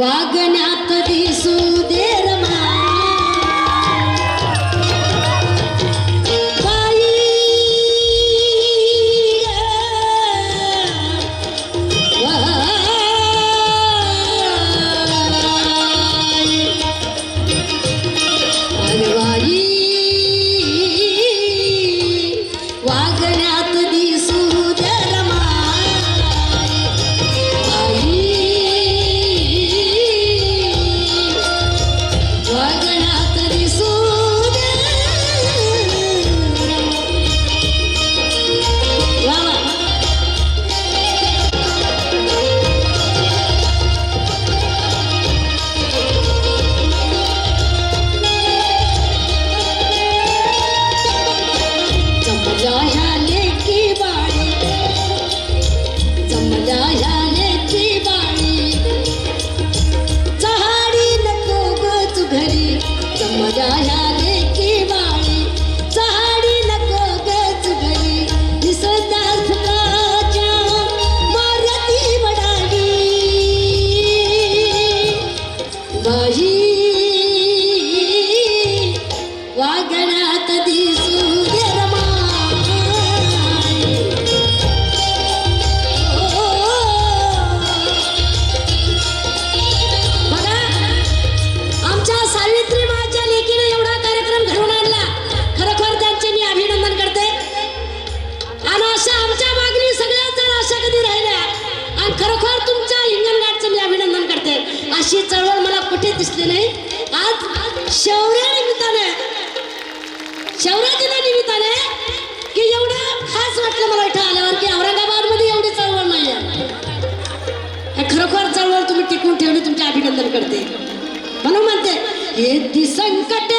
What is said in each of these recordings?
ವಾಗನ ಪದಿಸುವುದೇ ರಮ शौर्यादिना निमित्ताने की एवढं खास वाटलं मला इथं आल्यावर की औरंगाबादमध्ये एवढी चळवळ नाही खरोखर चळवळ तुम्ही टिकून ठेवणे तुमच्या अभिनंदन करते. म्हणून म्हणते येती संकटे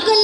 chocolate.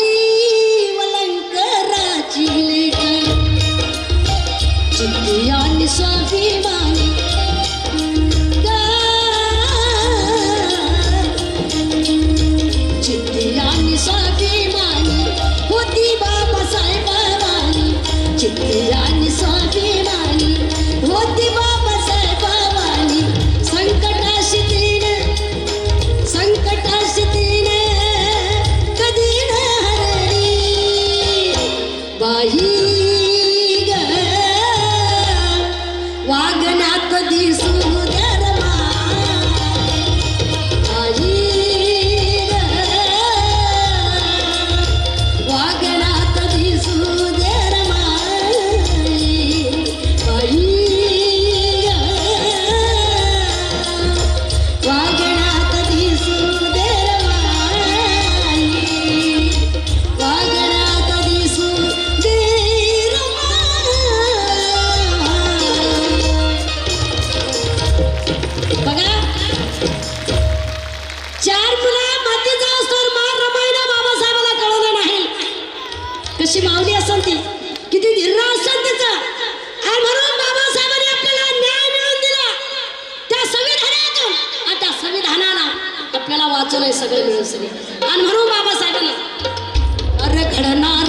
आपल्याला वाचन आहे सगळं मिळून सगळे. आणि म्हणून बाबासाहेबांना अरे घडणार